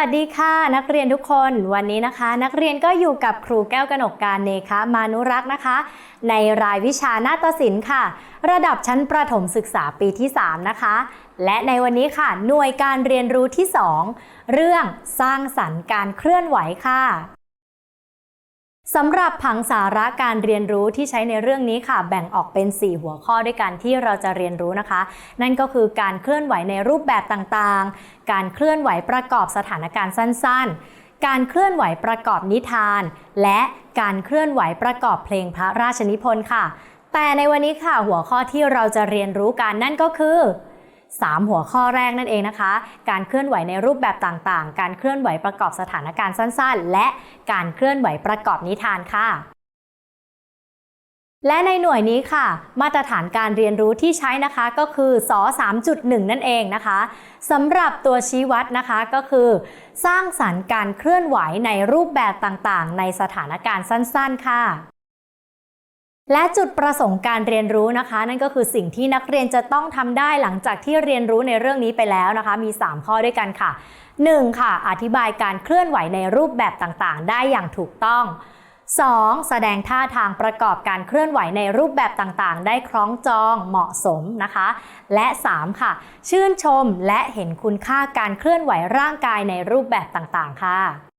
วัสดีค่ะนักเรียนทุกคนวันนี้นะคะ นักเรียนก็อยู่กับครูแก้วกนกการเนคะมานุรักษ์นะคะ ในรายวิชานาฏศิลป์ค่ะ ระดับชั้นประถมศึกษาปีที่ 3 นะคะ และในวันนี้ค่ะ หน่วยการเรียนรู้ที่ 2 เรื่องสร้างสรรค์การเคลื่อนไหวค่ะ สำหรับผังสาระการเรียนรู้ที่ใช้ในเรื่องนี้ค่ะ แบ่งออกเป็น 4 หัวข้อด้วยกันที่เราจะเรียนรู้นะคะ นั่นก็คือการเคลื่อนไหวในรูปแบบต่างๆ การเคลื่อนไหวประกอบสถานการณ์สั้นๆ การเคลื่อนไหวประกอบนิทาน และการเคลื่อนไหวประกอบเพลงพระราชนิพนธ์ค่ะ แต่ในวันนี้ค่ะหัวข้อที่เราจะเรียนรู้กันนั่นก็คือ 3 หัวข้อแรกนั่นเองนะคะ การเคลื่อนไหวในรูปแบบต่างๆ การเคลื่อนไหวประกอบสถานการณ์สั้นๆ และการเคลื่อนไหวประกอบนิทานค่ะและในหน่วยนี้ค่ะ มาตรฐานการเรียนรู้ที่ใช้นะคะก็คือส3.1 นั่นเองนะคะสำหรับตัวชี้วัดนะคะก็คือ สร้างสรรค์การเคลื่อนไหวในรูปแบบต่างๆ ในสถานการณ์สั้น ๆ ค่ะ และจุดประสงค์การเรียนรู้นะคะ นั่นก็คือสิ่งที่นักเรียนจะต้องทำได้หลังจากที่เรียนรู้ในเรื่องนี้ไปแล้วนะคะ มี 3 ข้อด้วยกันค่ะ 1. ค่ะ อธิบายการเคลื่อนไหวในรูปแบบต่างๆ ได้อย่างถูกต้อง 2. แสดงท่าทางประกอบการเคลื่อนไหวในรูปแบบต่างๆ ได้คล้องจองเหมาะสมนะคะ และ 3. ค่ะ ชื่นชมและเห็นคุณค่าการเคลื่อนไหวร่างกายในรูปแบบต่างๆ ค่ะ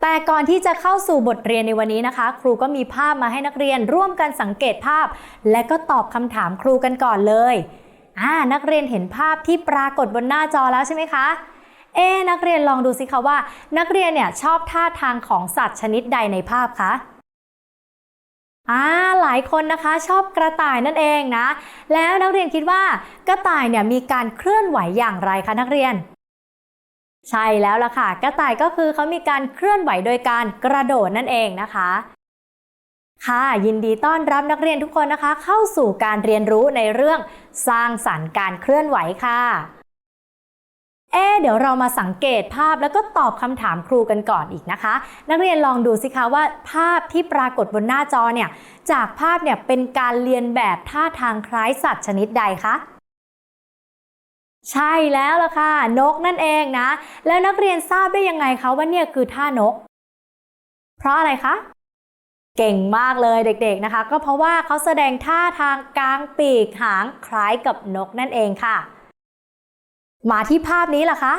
แต่ก่อนที่จะเข้าสู่บทเรียนในวันนี้นะคะ ครูก็มีภาพมาให้นักเรียนร่วมกันสังเกตภาพ และก็ตอบคำถามครูกันก่อนเลยอ่านักเรียนเห็นภาพที่ปรากฏบนหน้าจอแล้วใช่ไหมคะเอ๊นักเรียนลองดูสิคะว่า นักเรียนเนี่ยชอบท่าทางของสัตว์ชนิดใดในภาพคะอ่าหลายคนนะคะชอบกระต่ายนั่นเองนะ แล้วนักเรียนคิดว่ากระต่ายเนี่ยมีการเคลื่อนไหวอย่างไรคะนักเรียน ใช่แล้วล่ะค่ะ กระต่ายก็คือเขามีการเคลื่อนไหวโดยการกระโดดนั่นเองนะคะ ค่ะยินดีต้อนรับนักเรียนทุกคนนะคะ เข้าสู่การเรียนรู้ในเรื่องสร้างสรรค์การเคลื่อนไหวค่ะ เอ๊เดี๋ยวเรามาสังเกตภาพแล้วก็ตอบคำถามครูกันก่อนอีกนะคะ นักเรียนลองดูสิคะว่าภาพที่ปรากฏบนหน้าจอเนี่ยจากภาพเนี่ยเป็นการเรียนแบบท่าทางคล้ายสัตว์ชนิดใดคะ ใช่แล้วล่ะค่ะ นกนั่นเองนะ แล้วนักเรียนทราบได้ยังไงคะว่าเนี่ยคือท่านก เพราะอะไรคะเก่งมากเลยเด็กๆนะคะ ก็เพราะว่าเขาแสดงท่าทางกลางปีกหางคล้ายกับนกนั่นเองค่ะ มาที่ภาพนี้ล่ะคะ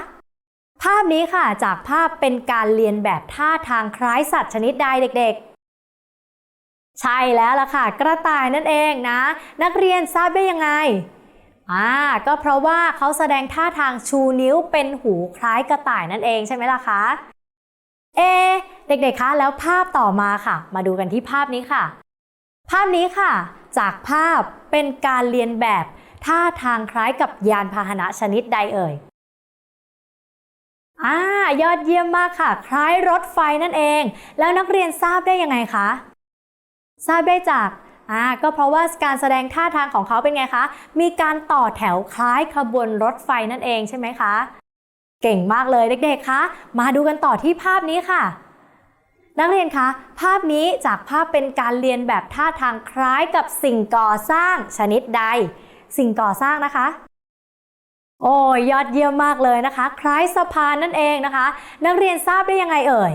ภาพนี้ค่ะจากภาพเป็นการเรียนแบบท่าทางคล้ายสัตว์ชนิดใดเด็กๆ ใช่แล้วล่ะค่ะ กระต่ายนั่นเองนะ นักเรียนทราบได้ยังไง อ่าก็เพราะว่าเขาแสดงท่าทางชูนิ้วเป็นหูคล้ายกระต่ายนั่นเองใช่ไหมล่ะคะ เอ เด็กๆคะแล้วภาพต่อมาค่ะ มาดูกันที่ภาพนี้ค่ะ ภาพนี้ค่ะ จากภาพเป็นการเรียนแบบท่าทางคล้ายกับยานพาหนะชนิดใดเอ่ยอ่ายอดเยี่ยมมากค่ะ คล้ายรถไฟนั่นเอง แล้วนักเรียนทราบได้ยังไงคะ ทราบได้จาก อ่าก็เพราะว่าการแสดงท่าทางของเขาเป็นไงคะ มีการต่อแถวคล้ายขบวนรถไฟนั่นเองใช่ไหมคะ เก่งมากเลยเด็กๆคะ มาดูกันต่อที่ภาพนี้ค่ะ นักเรียนคะ ภาพนี้จากภาพเป็นการเรียนแบบท่าทางคล้ายกับสิ่งก่อสร้างชนิดใด สิ่งก่อสร้างนะคะโอ้ยยอดเยี่ยมมากเลยนะคะ คล้ายสะพานนั่นเองนะคะ นักเรียนทราบได้ยังไงเอ่ย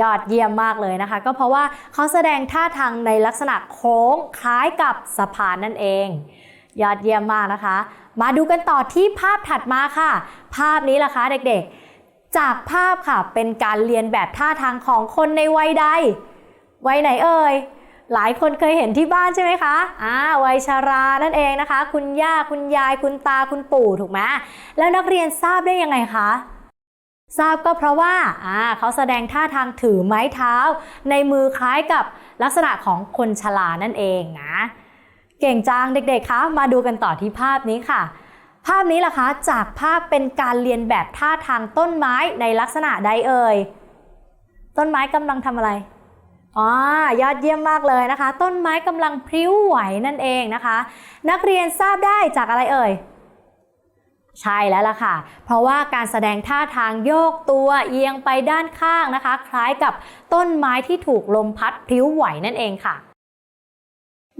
ยอดเยี่ยมมากเลยนะคะ ก็เพราะว่าเขาแสดงท่าทางในลักษณะโค้งคล้ายกับสะพานนั่นเอง ยอดเยี่ยมมากนะคะ มาดูกันต่อที่ภาพถัดมาค่ะ ภาพนี้ล่ะคะเด็กๆ จากภาพค่ะเป็นการเรียนแบบท่าทางของคนในวัยใด วัยไหนเอ่ยหลายคนเคยเห็นที่บ้านใช่ไหมคะ อ่า วัยชารานั่นเองนะคะ คุณย่า คุณยาย คุณตา คุณปู่ ถูกไหมแล้วนักเรียนทราบได้ยังไงคะ ทราบก็เพราะว่าเขาแสดงท่าทางถือไม้เท้า ในมือคล้ายกับลักษณะของคนชรานั่นเองนะเก่งจังเด็กๆคะมาดูกันต่อที่ภาพนี้ค่ะ ภาพนี้ล่ะคะจากภาพเป็นการเรียนแบบท่าทางต้นไม้ในลักษณะใดเอ่ยต้นไม้กำลังทำอะไรอ๋อยอดเยี่ยมมากเลยนะคะ ต้นไม้กำลังพลิ้วไหวนั่นเองนะคะ นักเรียนทราบได้จากอะไรเอ่ย ใช่แล้วล่ะค่ะ เพราะว่าการแสดงท่าทางโยกตัวเอียงไปด้านข้างนะคะ คล้ายกับต้นไม้ที่ถูกลมพัดพลิ้วไหวนั่นเองค่ะ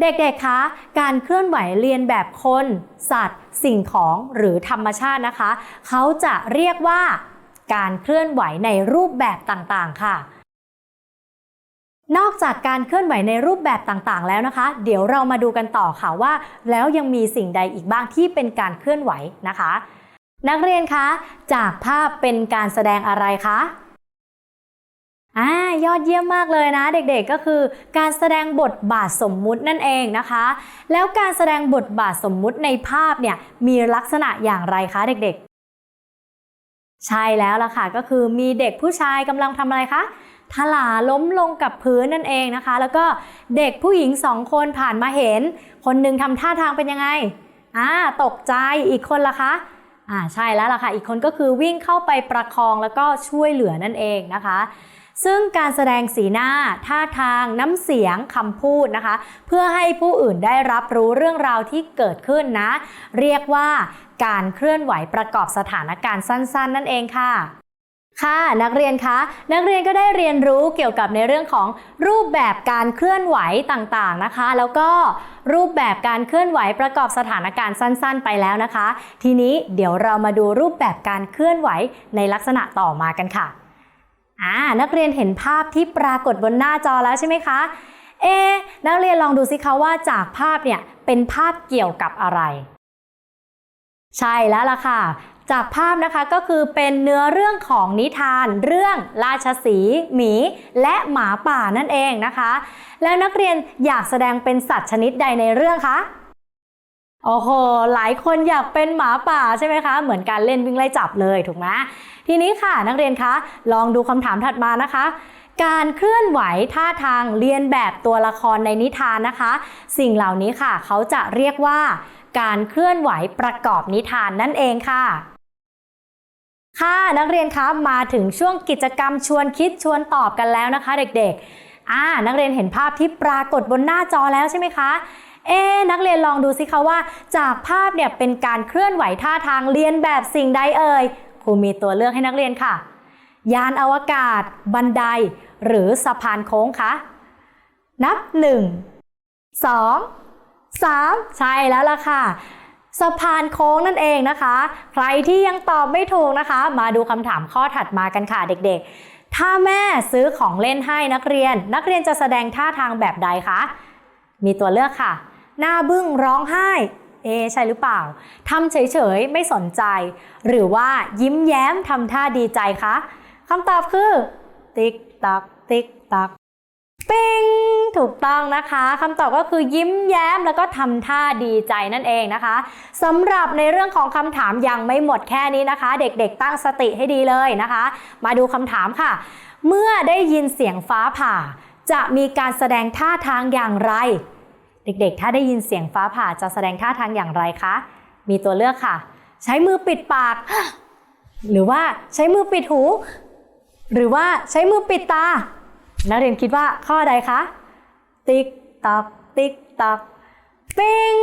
เด็กๆ คะ การเคลื่อนไหวเรียนแบบคน สัตว์ สิ่งของหรือธรรมชาตินะคะ เขาจะเรียกว่าการเคลื่อนไหวในรูปแบบต่างๆ ค่ะ นอกจากการเคลื่อนไหวในรูปแบบต่างๆ แล้วนะคะ เดี๋ยวเรามาดูกันต่อค่ะว่า แล้วยังมีสิ่งใดอีกบ้างที่เป็นการเคลื่อนไหวนะคะ นักเรียนคะจากภาพเป็นการแสดงอะไรคะอ่ายอดเยี่ยมมากเลยนะ เด็กๆก็คือ การแสดงบทบาทสมมุตินั่นเองนะคะ แล้วการแสดงบทบาทสมมุติในภาพเนี่ยมีลักษณะอย่างไรคะเด็กๆ ใช่แล้วล่ะค่ะก็คือมีเด็กผู้ชายกำลังทำอะไรคะ ถลาล้มลงกับพื้นนั่นเองนะคะ แล้วก็เด็กผู้หญิงสองคนผ่านมาเห็น คนหนึ่งทำท่าทางเป็นยังไงอ่าตกใจอีกคนล่ะคะอ่าใช่แล้วล่ะค่ะ อีกคนก็คือวิ่งเข้าไปประคองแล้วก็ช่วยเหลือนั่นเองนะคะ ซึ่งการแสดงสีหน้าท่าทางน้ำเสียงคำพูดนะคะ เพื่อให้ผู้อื่นได้รับรู้เรื่องราวที่เกิดขึ้นนะ เรียกว่าการเคลื่อนไหวประกอบสถานการณ์สั้น ๆ นั่นเองค่ะ ค่ะนักเรียนคะนักเรียนก็ได้เรียนรู้เกี่ยวกับในเรื่องของรูปแบบการเคลื่อนไหวต่างๆนะคะ แล้วก็รูปแบบการเคลื่อนไหวประกอบสถานการณ์สั้น ๆ ไปแล้วนะคะ ทีนี้เดี๋ยวเรามาดูรูปแบบการเคลื่อนไหวในลักษณะต่อมากันค่ะอ่านักเรียนเห็นภาพที่ปรากฏบนหน้าจอแล้วใช่ไหมคะเอะนักเรียนลองดูสิคะว่าจากภาพเนี่ยเป็นภาพเกี่ยวกับอะไร ใช่แล้วล่ะค่ะ จากภาพนะคะก็คือเป็นเนื้อเรื่องของนิทาน เรื่องราชสีหมี และหมาป่านั่นเองนะคะ แล้วนักเรียนอยากแสดงเป็นสัตว์ชนิดใดในเรื่องคะโอ้โห หลายคนอยากเป็นหมาป่าใช่ไหมคะ เหมือนการเล่นวิ่งไล่จับเลยถูกไหมทีนี้ค่ะนักเรียนคะ ลองดูคำถามถัดมานะคะ การเคลื่อนไหวท่าทางเรียนแบบตัวละครในนิทานนะคะ สิ่งเหล่านี้ค่ะ เขาจะเรียกว่า การเคลื่อนไหวประกอบนิทานนั่นเองค่ะ ค่ะนักเรียนคะมาถึงช่วงกิจกรรมชวนคิดชวนตอบกันแล้วนะคะ เด็กๆอ่านักเรียนเห็นภาพที่ปรากฏบนหน้าจอแล้วใช่ไหมคะเอ๊นักเรียนลองดูสิคะว่า จากภาพเนี่ยเป็นการเคลื่อนไหวท่าทางเรียนแบบสิ่งใดเอ่ยครูมีตัวเลือกให้นักเรียนค่ะ ยานอวกาศ บันได หรือสะพานโค้งคะนับ 1 2 3 ใช่แล้วล่ะค่ะ สะพานโค้งนั่นเองนะคะ ใครที่ยังตอบไม่ถูกนะคะ มาดูคำถามข้อถัดมากันค่ะเด็กๆ ถ้าแม่ซื้อของเล่นให้นักเรียน นักเรียนจะแสดงท่าทางแบบใดคะ มีตัวเลือกค่ะ หน้าบึ้งร้องไห้ เอ ใช่หรือเปล่าทำเฉยๆ ไม่สนใจ หรือว่ายิ้มแย้มทำท่าดีใจคะคำตอบคือ ติ๊กตักติ๊กตัก ปิ้ง ถูกต้องนะคะคำตอบก็คือยิ้มแย้มแล้วก็ทำท่าดีใจนั่นเองนะคะสำหรับในเรื่องของคำถามยังไม่หมดแค่นี้นะคะ เด็กๆ ตั้งสติให้ดีเลยนะคะ มาดูคำถามค่ะ เมื่อได้ยินเสียงฟ้าผ่า จะมีการแสดงท่าทางอย่างไร เด็กๆ ถ้าได้ยินเสียงฟ้าผ่าจะแสดงท่าทางอย่างไรคะ มีตัวเลือกค่ะ ใช้มือปิดปาก หรือว่าใช้มือปิดหู หรือว่าใช้มือปิดตานักเรียนคิดว่าข้อใดคะ ติ๊กตัก ติ๊กตักปิ้ง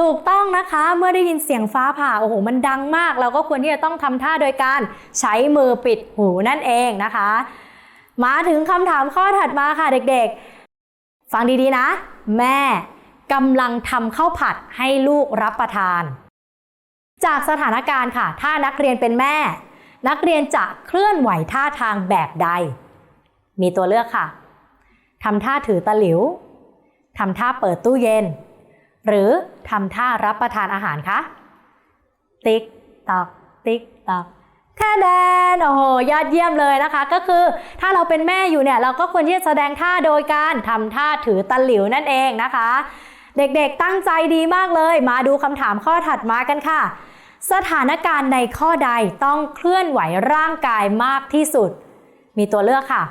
ถูกต้องนะคะเมื่อได้ยินเสียงฟ้าผ่าโอ้โหมันดังมาก เราก็ควรที่จะต้องทำท่าโดยการใช้มือปิดหูนั่นเองนะคะ มาถึงคำถามข้อถัดมาค่ะเด็กๆ ฟังดีๆนะ แม่กำลังทำข้าวผัดให้ลูกรับประทาน จากสถานการณ์ค่ะ ถ้านักเรียนเป็นแม่ นักเรียนจะเคลื่อนไหวท่าทางแบบใด มีตัวเลือกค่ะ ทำท่าถือตะหลิวทำท่าเปิดตู้เย็น หรือทำท่ารับประทานอาหารคะติ๊กตอกติ๊กตอกแค่แดนโอ้โหยอดเยี่ยมเลยนะคะ ก็คือถ้าเราเป็นแม่อยู่เนี่ย เราก็ควรที่จะแสดงท่าโดยการทำท่าถือตะหลิวนั่นเองนะคะ เด็กๆตั้งใจดีมากเลย มาดูคำถามข้อถัดมากันค่ะ สถานการณ์ในข้อใดต้องเคลื่อนไหวร่างกายมากที่สุด มีตัวเลือกค่ะ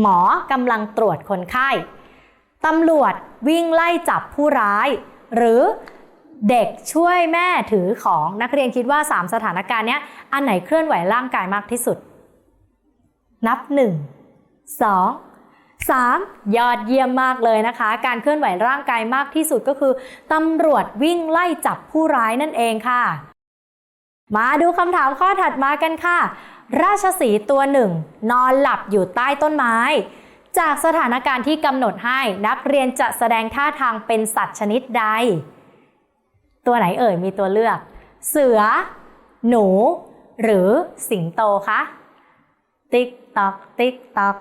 หมอกำลังตรวจคนไข้ตำรวจวิ่งไล่จับผู้ร้าย หรือเด็กช่วยแม่ถือของนักเรียนคิดว่า 3 สถานการณ์นี้อันไหนเคลื่อนไหวร่างกายมากที่สุด นับ 1 2 3 ยอดเยี่ยมมากเลยนะคะ การเคลื่อนไหวร่างกายมากที่สุดก็คือตำรวจวิ่งไล่จับผู้ร้ายนั่นเองค่ะ มาดูคำถามข้อถัดมากันค่ะ ราชสีตัวหนึ่ง นอนหลับอยู่ใต้ต้นไม้ จากสถานการณ์ที่กำหนดให้นักเรียนจะแสดงท่าทางเป็นสัตว์ชนิดใด ตัวไหนเอ่ยมีตัวเลือก เสือ หนู หรือสิงโตคะ ติ๊กตอก ติ๊กตอก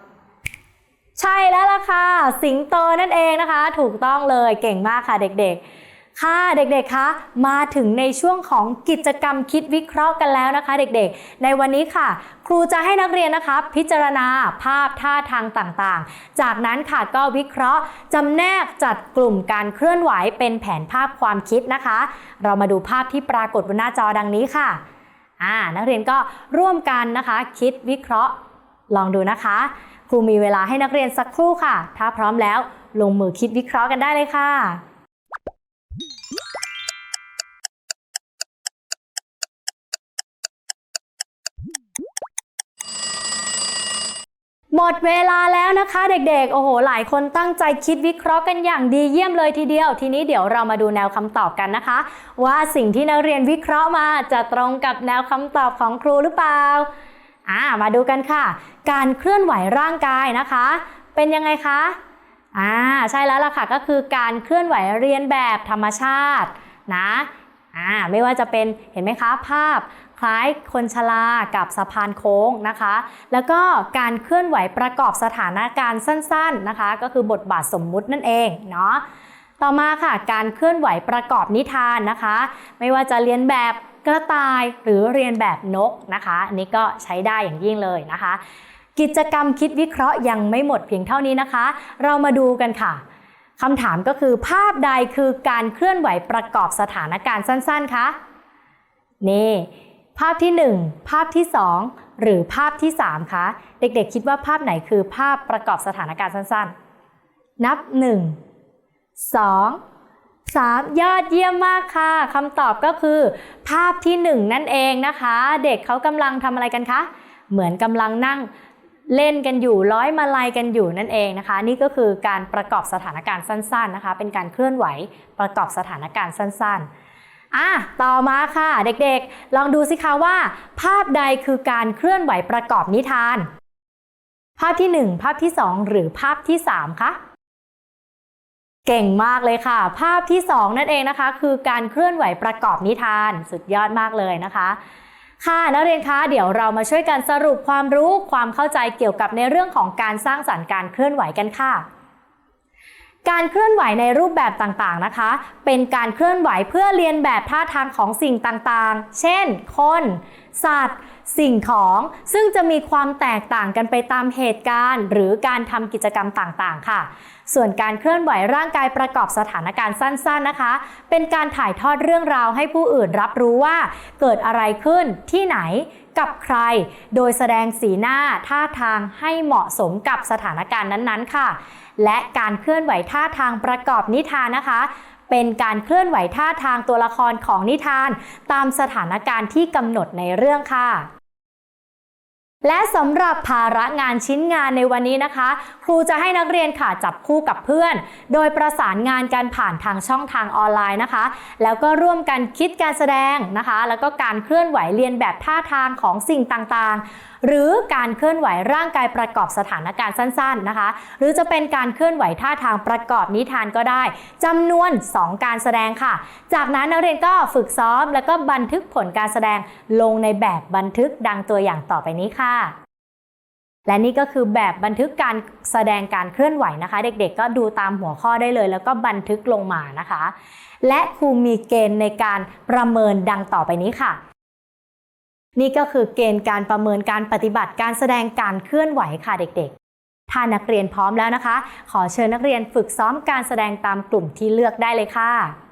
ใช่แล้วล่ะค่ะ สิงโตนั่นเองนะคะ ถูกต้องเลยเก่งมากค่ะเด็กๆ ค่ะเด็กๆ คะมาถึงในช่วงของกิจกรรมคิดวิเคราะห์กันแล้วนะคะ เด็กๆ ในวันนี้ค่ะ ครูจะให้นักเรียนนะคะ พิจารณาภาพท่าทางต่างๆ จากนั้นค่ะก็วิเคราะห์จำแนกจัดกลุ่มการเคลื่อนไหวเป็นแผนภาพความคิดนะคะ เรามาดูภาพที่ปรากฏบนหน้าจอดังนี้ค่ะอ่านักเรียนก็ร่วมกันนะคะ คิดวิเคราะห์ลองดูนะคะ ครูมีเวลาให้นักเรียนสักครู่ค่ะ ถ้าพร้อมแล้วลงมือคิดวิเคราะห์กันได้เลยค่ะ หมดเวลาแล้วนะคะเด็กๆ โอ้โห หลายคนตั้งใจคิดวิเคราะห์กันอย่างดีเยี่ยมเลยทีเดียว ทีนี้เดี๋ยวเรามาดูแนวคำตอบกันนะคะ ว่าสิ่งที่นักเรียนวิเคราะห์มาจะตรงกับแนวคำตอบของครูหรือเปล่าอ่ามาดูกันค่ะ การเคลื่อนไหวร่างกายนะคะ เป็นยังไงคะอ่าใช่แล้วล่ะค่ะก็คือการเคลื่อนไหวเรียนแบบธรรมชาตินะอ่าไม่ว่าจะเป็นเห็นไหมคะภาพ คล้ายคนชรากับสะพานโค้งนะคะ แล้วก็การเคลื่อนไหวประกอบสถานการณ์สั้นๆนะคะ ก็คือบทบาทสมมุตินั่นเองเนาะต่อมาค่ะการเคลื่อนไหวประกอบนิทานนะคะ ไม่ว่าจะเรียนแบบกระต่ายหรือเรียนแบบนกนะคะอันนี้ก็ใช้ได้อย่างยิ่งเลยนะคะ กิจกรรมคิดวิเคราะห์ยังไม่หมดเพียงเท่านี้นะคะ เรามาดูกันค่ะคำถามก็คือภาพใดคือการเคลื่อนไหวประกอบสถานการณ์สั้นๆคะนี่ ภาพที่ 1 ภาพที่ 2 หรือภาพที่ 3 คะ เด็กๆ คิดว่าภาพไหนคือภาพประกอบสถานการณ์สั้นๆ นับ 1 2 3 ยอดเยี่ยมมากค่ะคำตอบก็คือ ภาพที่ 1 นั่นเองนะคะ เด็กเขากำลังทำอะไรกันคะ เหมือนกำลังนั่งเล่นกันอยู่ร้อยมาลัยกันอยู่นั่นเองนะคะ นี่ก็คือการประกอบสถานการณ์สั้น ๆนะคะ เป็นการเคลื่อนไหวประกอบสถานการณ์สั้น ๆ อะต่อมาค่ะ เด็กๆ ลองดูสิคะว่า ภาพใดคือการเคลื่อนไหวประกอบนิทาน ภาพที่ 1 ภาพที่ 2 หรือภาพที่ 3 คะเก่งมากเลยค่ะ ภาพที่ 2 นั่นเองนะคะ คือการเคลื่อนไหวประกอบนิทานสุดยอดมากเลยนะคะ ค่ะนักเรียนคะเดี๋ยวเรามาช่วยกันสรุปความรู้ความเข้าใจเกี่ยวกับในเรื่องของการสร้างสรรค์การเคลื่อนไหวกันค่ะ การเคลื่อนไหวในรูปแบบต่างๆนะคะ เป็นการเคลื่อนไหวเพื่อเรียนแบบท่าทางของสิ่งต่างๆ เช่น คน สัตว์ สิ่งของ ซึ่งจะมีความแตกต่างกันไปตามเหตุการณ์ หรือการทำกิจกรรมต่างๆ ค่ะ ส่วนการเคลื่อนไหวร่างกายประกอบสถานการณ์สั้น ๆ นะคะ เป็นการถ่ายทอดเรื่องราวให้ผู้อื่นรับรู้ว่า เกิดอะไรขึ้นที่ไหน กับใคร โดยแสดงสีหน้าท่าทางให้เหมาะสมกับสถานการณ์นั้นๆ ค่ะ และการเคลื่อนไหวท่าทางประกอบนิทานนะคะเป็นการเคลื่อนไหวท่าทางตัวละครของนิทาน ตามสถานการณ์ที่กำหนดในเรื่องค่ะ และสำหรับภาระงานชิ้นงานในวันนี้นะคะ ครูจะให้นักเรียนค่ะจับคู่กับเพื่อน โดยประสานงานกันผ่านทางช่องทางออนไลน์นะคะ แล้วก็ร่วมกันคิดการแสดงนะคะ แล้วก็การเคลื่อนไหวเรียนแบบท่าทางของสิ่งต่างๆ หรือการเคลื่อนไหวร่างกายประกอบสถานการณ์สั้น ๆนะคะ หรือจะเป็นการเคลื่อนไหวท่าทางประกอบนิทานก็ได้จำนวน 2 การแสดงค่ะ จากนั้นนักเรียนก็ฝึกซ้อม แล้วก็บันทึกผลการแสดงลงในแบบบันทึกดังตัวอย่างต่อไปนี้ค่ะและนี่ก็คือแบบบันทึกการแสดงการเคลื่อนไหวนะคะ เด็กๆ ก็ดูตามหัวข้อได้เลย แล้วก็บันทึกลงมานะคะ และครูมีเกณฑ์ในการประเมินดังต่อไปนี้ค่ะ นี่ก็คือเกณฑ์การประเมินการปฏิบัติการแสดงการเคลื่อนไหวค่ะเด็กๆ ถ้านักเรียนพร้อมแล้วนะคะ ขอเชิญนักเรียนฝึกซ้อมการแสดงตามกลุ่มที่เลือกได้เลยค่ะ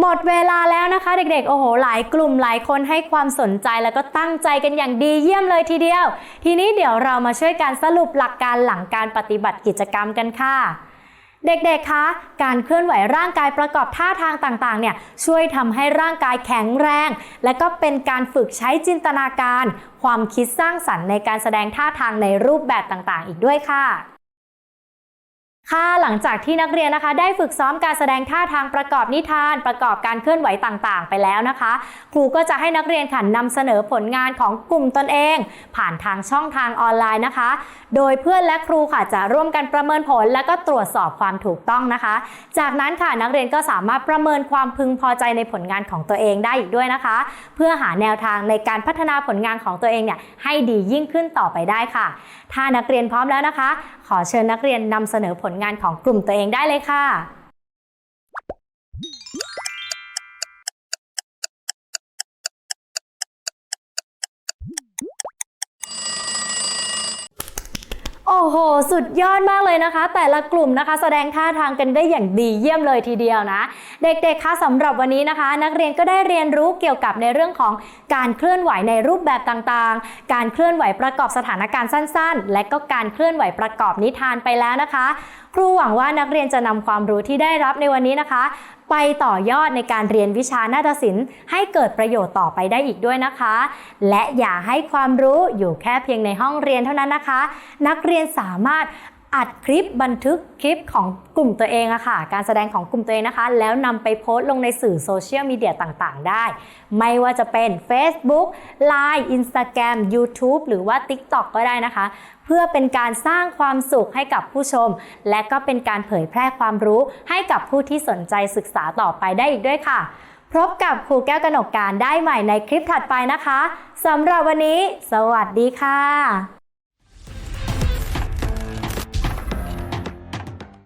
หมดเวลาแล้วนะคะเด็กๆ โอ้โห หลายกลุ่มหลายคนให้ความสนใจแล้วก็ตั้งใจกันอย่างดีเยี่ยมเลยทีเดียว ทีนี้เดี๋ยวเรามาช่วยกันสรุปหลักการหลังการปฏิบัติกิจกรรมกันค่ะ เด็กๆ คะ การเคลื่อนไหวร่างกายประกอบท่าทางต่างๆ เนี่ยช่วยทำให้ร่างกายแข็งแรง และก็เป็นการฝึกใช้จินตนาการ ความคิดสร้างสรรค์ในการแสดงท่าทางในรูปแบบต่างๆ อีกด้วยค่ะ ค่ะหลังจากที่นักเรียนนะคะ ได้ฝึกซ้อมการแสดงท่าทางประกอบนิทาน ประกอบการเคลื่อนไหวต่างๆ ไปแล้วนะคะ ครูก็จะให้นักเรียนค่ะนำเสนอผลงานของกลุ่มตนเอง ผ่านทางช่องทางออนไลน์นะคะ โดยเพื่อนและครูค่ะจะร่วมกันประเมินผล และก็ตรวจสอบความถูกต้องนะคะ จากนั้นค่ะนักเรียนก็สามารถประเมินความพึงพอใจในผลงานของตัวเองได้อีกด้วยนะคะ เพื่อหาแนวทางในการพัฒนาผลงานของตัวเองเนี่ยให้ดียิ่งขึ้นต่อไปได้ค่ะ ถ้านักเรียนพร้อมแล้วนะคะ ขอเชิญนักเรียนนำเสนอผลงานของกลุ่มตัวเองได้เลยค่ะโอ้โห สุดยอดมากเลยนะคะ แต่ละกลุ่มนะคะ แสดงท่าทางกันได้อย่างดีเยี่ยมเลยทีเดียวนะ เด็กๆ คะสำหรับวันนี้นะคะ นักเรียนก็ได้เรียนรู้เกี่ยวกับในเรื่องของการเคลื่อนไหวในรูปแบบต่างๆ การเคลื่อนไหวประกอบสถานการณ์สั้น ๆ และก็การเคลื่อนไหวประกอบนิทานไปแล้วนะคะ ครูหวังว่านักเรียนจะนำความรู้ที่ได้รับในวันนี้นะคะ ไปต่อยอดในการเรียนวิชานาฏศิลป์ ให้เกิดประโยชน์ต่อไปได้อีกด้วยนะคะ และอย่าให้ความรู้อยู่แค่เพียงในห้องเรียนเท่านั้นนะคะ นักเรียนสามารถ อัดคลิปบันทึกคลิปของกลุ่มตัวเองอะค่ะ การแสดงของกลุ่มตัวเองนะคะ แล้วนำไปโพสต์ลงในสื่อโซเชียลมีเดียต่างๆ ได้ ไม่ว่าจะเป็น Facebook Line Instagram YouTube หรือว่า TikTok ก็ได้นะคะ เพื่อเป็นการสร้างความสุขให้กับผู้ชม และก็เป็นการเผยแพร่ความรู้ให้กับผู้ที่สนใจศึกษาต่อไปได้อีกด้วยค่ะ พบกับครูแก้วกนกการได้ใหม่ในคลิปถัดไปนะคะสำหรับวันนี้ สวัสดีค่ะ